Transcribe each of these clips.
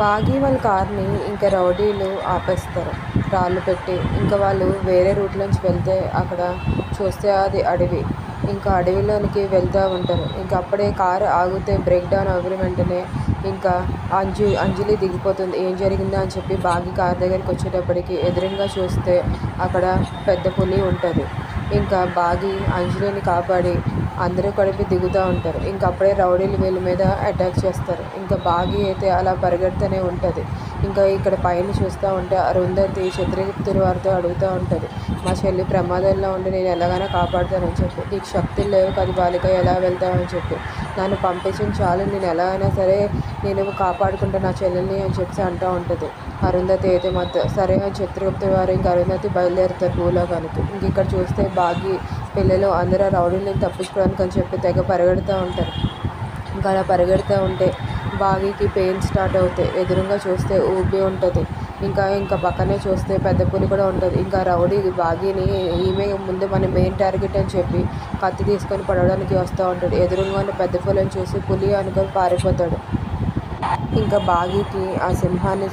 బాగి వాళ్ళ కార్ని ఇంకా రౌడీలు ఆపేస్తారు. రాళ్ళు పెట్టి ఇంకా వాళ్ళు వేరే రూట్ నుంచి వెళ్తే అక్కడ చూస్తే అది అడవి. ఇంకా అడవిలోనికి వెళ్తూ ఉంటారు. ఇంకా అప్పుడే కారు ఆగితే బ్రేక్ డౌన్ అవ్వడం వెంటనే ఇంకా అంజు అంజలి దిగిపోతుంది. ఏం జరిగిందో అని చెప్పి బాగి కారు దగ్గరికి వచ్చేటప్పటికి ఎదురుగా చూస్తే అక్కడ పెద్ద పులి ఉంటుంది. ఇంకా బాగి అంజలిని కాపాడి అందరూ కలిపి దిగుతూ ఉంటారు. ఇంకా అప్పుడే రౌడీలు వీళ్ళ మీద అటాక్ చేస్తారు. ఇంకా బాగి అయితే అలా పరిగెడుతూనే ఉంటుంది. ఇంకా ఇక్కడ పైన చూస్తూ ఉంటే అరుంధతి చిత్రగుప్తుల వారితో అడుగుతూ ఉంటుంది. మా చెల్లి ప్రమాదంలో ఉండి నేను ఎలాగైనా కాపాడుతానని చెప్పి. నీకు శక్తులు లేవు కదా బాలిక ఎలా వెళ్తావని చెప్పి. నన్ను పంపించిన చాలు. నేను ఎలా అయినా సరే నేను కాపాడుకుంటా నా చెల్లెల్ని అని చెప్పి అంటూ ఉంటుంది. అరుంధతి అయితే మొత్తం సరే అని వారు ఇంకా అరుంధతి బయలుదేరుతారు భూలోకానికి. ఇంక ఇక్కడ చూస్తే బాగి పిల్లలు అందరూ రౌడీని తప్పించుకోవడానికి అని చెప్పి తెగ పరిగెడుతూ ఉంటారు. ఇంకా అలా పరిగెడుతూ ఉంటే బాగీకి పెయిన్ స్టార్ట్ అవుతాయి. ఎదురుగా చూస్తే ఊపి ఉంటుంది. ఇంకా ఇంకా పక్కనే చూస్తే పెద్ద పులి కూడా ఉంటుంది. ఇంకా రౌడీ బాగీని ఈమె ముందు మన మెయిన్ టార్గెట్ అని చెప్పి కత్తి తీసుకొని పడవడానికి వస్తూ ఉంటాడు. ఎదురుగా ఉన్న పెద్ద పులిని చూసి పులి అనుకొని పారిపోతాడు. ఇంకా బాగీకి ఆ సింహాన్ని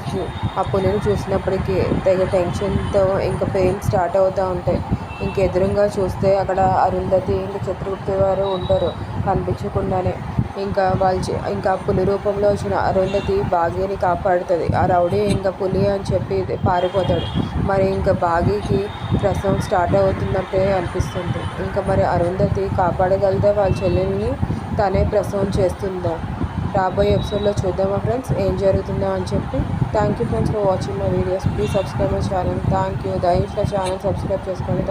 ఆ పులిని చూసినప్పటికీ తెగ టెన్షన్తో ఇంకా పెయిన్ స్టార్ట్ అవుతూ ఉంటాయి. ఇంక ఎదురుగా చూస్తే అక్కడ అరుంధతి ఇంకా చిత్రగుప్త వారు ఉంటారు కనిపించకుండానే. ఇంకా వాళ్ళు ఇంకా పులి రూపంలో వచ్చిన అరుంధతి బాగీని కాపాడుతుంది. ఆ రౌడీ ఇంకా పులి అని చెప్పి పారిపోతాడు. మరి ఇంకా బాగీకి ప్రసవం స్టార్ట్ అవుతున్నట్టే అనిపిస్తుంది. ఇంకా మరి అరుంధతి కాపాడగలిగితే వాళ్ళ చెల్లెల్ని? తనే ప్రసవం చేస్తుందా? రాబోయే ఎపిసోడ్లో చూద్దామా ఫ్రెండ్స్? ఏం జరుగుతుందో అని చెప్పి. Thank you friends for watching my videos. Please subscribe my channel. Thank you దయచేసి ఛానల్ సబ్స్క్రైబ్ చేసుకోండి.